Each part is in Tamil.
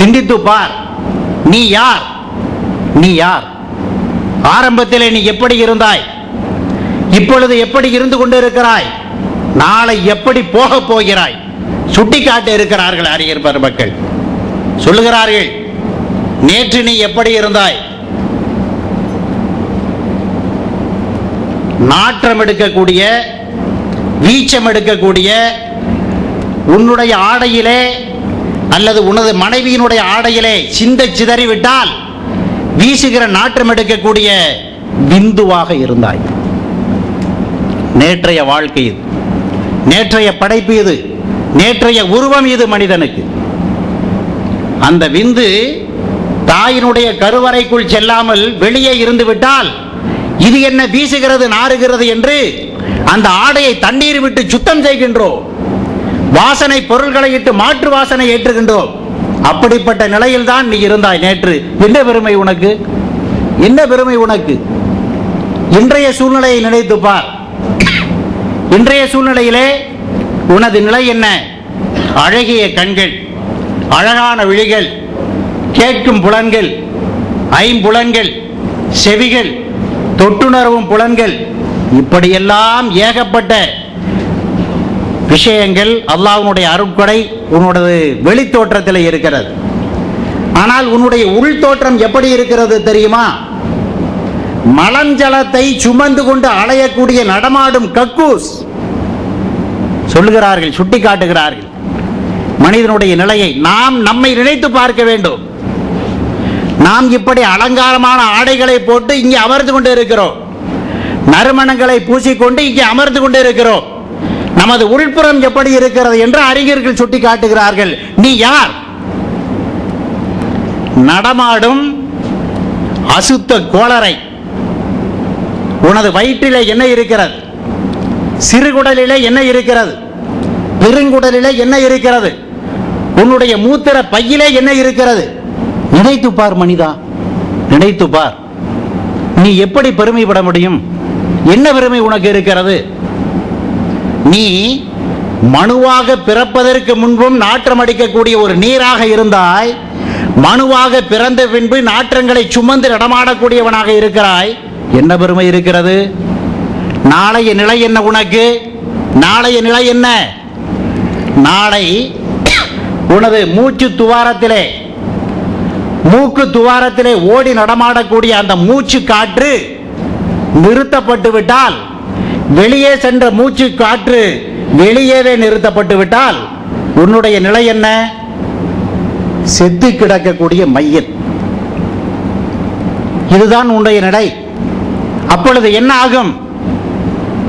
சிந்தித்து பார். நீ யார்? நீ யார்? ஆரம்பத்திலே நீ எப்படி இருந்தாய்? இப்பொழுது எப்படி இருந்து கொண்டிருக்கிறாய்? நாளை எப்படி போகப் போகிறாய்? சுட்டிக்காட்ட இருக்கிறார்கள் அறிஞர் பெருமக்கள். சொல்லுகிறார்கள் நேற்று நீ எப்படி இருந்தாய்? நாற்றம் எடுக்கக்கூடிய வீச்சம் எடுக்கக்கூடிய உன்னுடைய ஆடையிலே அல்லது உனது மனைவியினுடைய ஆடையிலே சிந்த சிதறிவிட்டால் வீசுகிற நாற்றம் எடுக்கக்கூடிய பிந்துவாக இருந்தாய். நேற்றைய வாழ்க்கை இது. நேற்றைய படைப்பு இது. நேற்றைய உருவம் இது மனிதனுக்கு. அந்த விந்து தாயினுடைய கருவறைக்குள் செல்லாமல் வெளியே இருந்து விட்டால் இது என்ன வீசுகிறது நாறுகிறது என்று அந்த ஆடையை தண்ணீர் விட்டு சுத்தம் செய்கின்றோம். வாசனை பொருள்களை இட்டு மாற்று வாசனை ஏற்றுகின்றோம். அப்படிப்பட்ட நிலையில் தான் நீ இருந்தாய் நேற்று. என்ன பெருமை உனக்கு? என்ன பெருமை உனக்கு? இன்றைய சூழ்நிலையை நினைத்து பார். இன்றைய சூழ்நிலையிலே உனது நிலை என்ன? அழகிய கண்கள் அழகான விழிகள் கேட்கும் புலன்கள் ஐம்புலன்கள் செவிகள் தொட்டுணர்வும் புலன்கள் இப்படியெல்லாம் ஏகப்பட்ட விஷயங்கள் அல்லாஹ்வுடைய அருட்கொடை உன்னோடது வெளித்தோற்றத்தில் இருக்கிறது. ஆனால் உன்னுடைய உள் தோற்றம் எப்படி இருக்கிறது தெரியுமா? மலஞ்சலத்தை சுமந்து கொண்டு அலையக்கூடிய நடமாடும் கக்கூஸ். சொல்லுகிறார்கள் சுட்டி காட்டுகிறார்கள் மனிதனுடைய நிலையை நாம் நம்மை நினைத்து பார்க்க வேண்டும். நாம் இப்படி அலங்காரமான ஆடைகளை போட்டு இங்கே அமர்ந்து கொண்டு இருக்கிறோம். நறுமணங்களை பூசிக்கொண்டு இங்கே அமர்ந்து கொண்டு இருக்கிறோம். நமது உள்புறம் எப்படி இருக்கிறது என்று அறிஞர்கள் சுட்டி காட்டுகிறார்கள் நீ யார்? நடமாடும் அசுத்த கோளரை. உனது வயிற்றிலே என்ன இருக்கிறது? சிறுகுடலிலே என்ன இருக்கிறது? பெருங்குடலிலே என்ன இருக்கிறது? உன்னுடைய மூத்திர பையிலே என்ன இருக்கிறது? நினைத்து பார் மனிதா நினைத்து பார். நீ எப்படி பெருமைப்பட முடியும்? என்ன பெருமை உனக்கு இருக்கிறது? நீ மனுவாக பிறப்பதற்கு முன்பும் நாற்றம் அடிக்கக்கூடிய ஒரு நீராக இருந்தாய். மனுவாக பிறந்த பின்பு நாற்றங்களை சுமந்து நடமாடக்கூடியவனாக இருக்கிறாய். என்ன பெருமை இருக்கிறது? நாளைய நிலை என்ன உனக்கு? நாளைய நிலை என்ன? நாளை உனது மூச்சு துவாரத்திலே மூக்கு துவாரத்திலே ஓடி நடமாடக்கூடிய அந்த மூச்சு காற்று நிறுத்தப்பட்டு விட்டால் வெளியே சென்ற மூச்சு காற்று வெளியேவே நிறுத்தப்பட்டு விட்டால் உன்னுடைய நிலை என்ன? செத்து கிடக்கக்கூடிய மையன். இதுதான் உன்னுடைய நிலை. அப்பொழுது என்ன ஆகும்?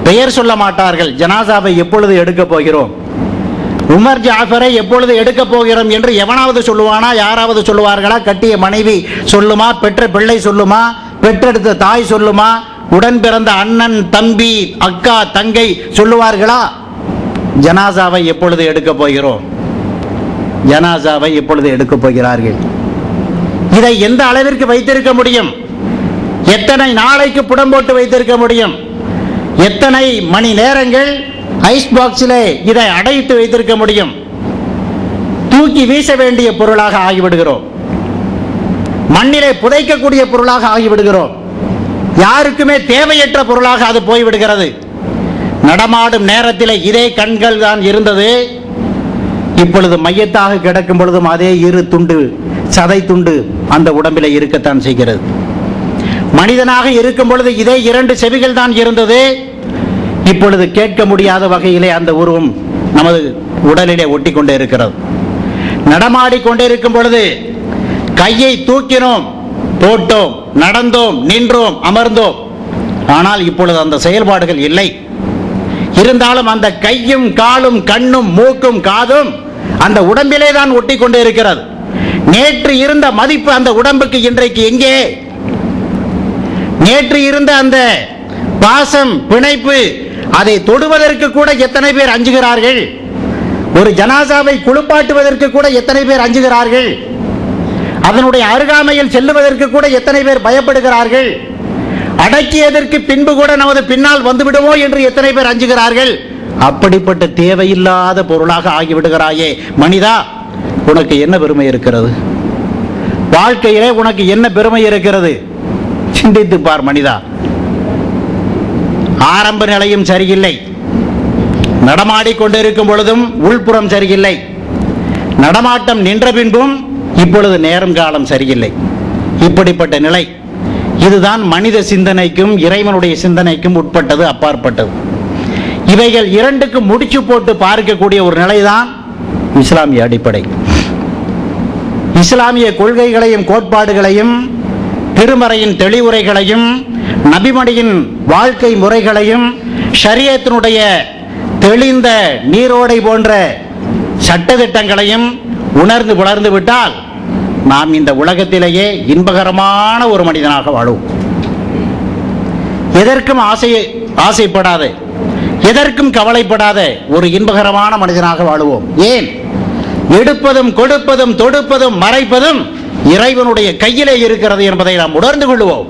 பெயர் சொல்ல மாட்டார்கள். ஜனாசாவை எப்பொழுது எடுக்கப் போகிறோம்? உமர் ஜாஃபரை எப்பொழுது எடுக்கப் போகிறோம் என்று எவனாவது சொல்லுவானா? யாராவது சொல்லுவார்களா? கட்டிய மனைவி சொல்லுமா? பெற்ற பிள்ளை சொல்லுமா? பெற்றெடுத்த தாய் சொல்லுமா? உடன் பிறந்த அண்ணன் தம்பி அக்கா தங்கை சொல்லுவார்களா? ஜனாசாவை எப்பொழுது எடுக்க போகிறோம்? ஜனாசாவை எப்பொழுது எடுக்க போகிறார்கள்? இதை எந்த அளவிற்கு வைத்திருக்க முடியும்? எத்தனை நாளைக்கு புடம் போட்டு வைத்திருக்க முடியும்? எத்தனை மணி நேரங்கள் ஐஸ் பாக்ஸிலே இதை அடைத்து வைத்திருக்க முடியும்? தூக்கி வீச வேண்டிய பொருளாக ஆகிவிடுகிறோம். மண்ணிலே புதைக்கக்கூடிய பொருளாக ஆகிவிடுகிறோம். யாருக்குமே தேவையற்ற பொருளாக அது போய்விடுகிறது. நடமாடும் நேரத்தில் இதே கண்கள் தான் இருந்தது. இப்பொழுது மையத்தாக கிடக்கும் பொழுதும் அதே இரு துண்டு சதை துண்டு அந்த உடம்பில் இருக்கத்தான் செய்கிறது. மனிதனாக இருக்கும் பொழுது இதே இரண்டு செவிகள் தான் இருந்தது. இப்பொழுது கேட்க முடியாத வகையிலே அந்த உருவம் நமது உடலிலே ஒட்டி கொண்டே இருக்கிறது. நடமாடிக்கொண்டே இருக்கும் பொழுது கையை தூக்கினோம். போட்டோம் நடந்தோம் நின்றோம் அமர்ந்தோம். ஆனால் இப்பொழுது அந்த செயல்பாடுகள் இல்லை. இருந்தாலும் அந்த கையும் காலும் கண்ணும் மூக்கும் காதும் அந்த உடம்பிலே தான் ஒட்டி கொண்டே இருக்கிறது. நேற்று இருந்த மதிப்பு அந்த உடம்புக்கு இன்றைக்கு எங்கே? நேற்று இருந்த அந்த பாசம் பிணைப்பு அதை தொடுவதற்கு கூட எத்தனை பேர் அஞ்சுகிறார்கள்? ஒரு ஜனாசாவை குளிப்பாட்டுவதற்கு கூட எத்தனை பேர் அஞ்சுகிறார்கள்? அதனுடைய அருகாமையில் செல்லுவதற்கு கூட எத்தனை பேர் பயப்படுகிறார்கள்? அடக்கியதற்கு பின்பு கூட நமது பின்னால் வந்துவிடுமோ என்று எத்தனை பேர் அஞ்சுகிறார்கள்? அப்படிப்பட்ட தேவையில்லாத பொருளாக ஆகிவிடுகிறாயே. மனிதா உனக்கு என்ன பெருமை இருக்கிறது? வாழ்க்கையிலே உனக்கு என்ன பெருமை இருக்கிறது? சிந்தித்து பார் மனிதா. ஆரம்ப நிலையும் சரியில்லை. நடமாடிக்கொண்டிருக்கும் பொழுதும் உள்புறம் சரியில்லை. நடமாட்டம் நின்ற பின்பும் இப்பொழுது நேரம் காலம் சரியில்லை. இப்படிப்பட்ட நிலை. இதுதான் மனித சிந்தனைக்கும் இறைவனுடைய சிந்தனைக்கும் உட்பட்டது அப்பாற்பட்டது. இவைகள் இரண்டுக்கும் முடிச்சு போட்டு பார்க்கக்கூடிய ஒரு நிலைதான் இஸ்லாமிய அடிப்படை. இஸ்லாமிய கொள்கைகளையும் கோட்பாடுகளையும் திருமறையின் தெளிவுரைகளையும் நபிமணியின் வாழ்க்கை முறைகளையும் ஷரியத்தினுடைய தெளிந்த நீரோடை போன்ற சட்டத்திட்டங்களையும் உணர்ந்து உணர்ந்து விட்டால் நாம் இந்த உலகத்திலேயே இன்பகரமான ஒரு மனிதனாக வாழும் எதற்கும் ஆசை ஆசைப்படாத. எதற்கும் கவலைப்படாத. ஒரு இன்பகரமான மனிதனாக வாழுவோம். ஏன்? எடுப்பதும் கொடுப்பதும் தொடுப்பதும் மறைப்பதும் இறைவனுடைய கையிலே இருக்கிறது என்பதை நாம் உணர்ந்து கொள்வோம்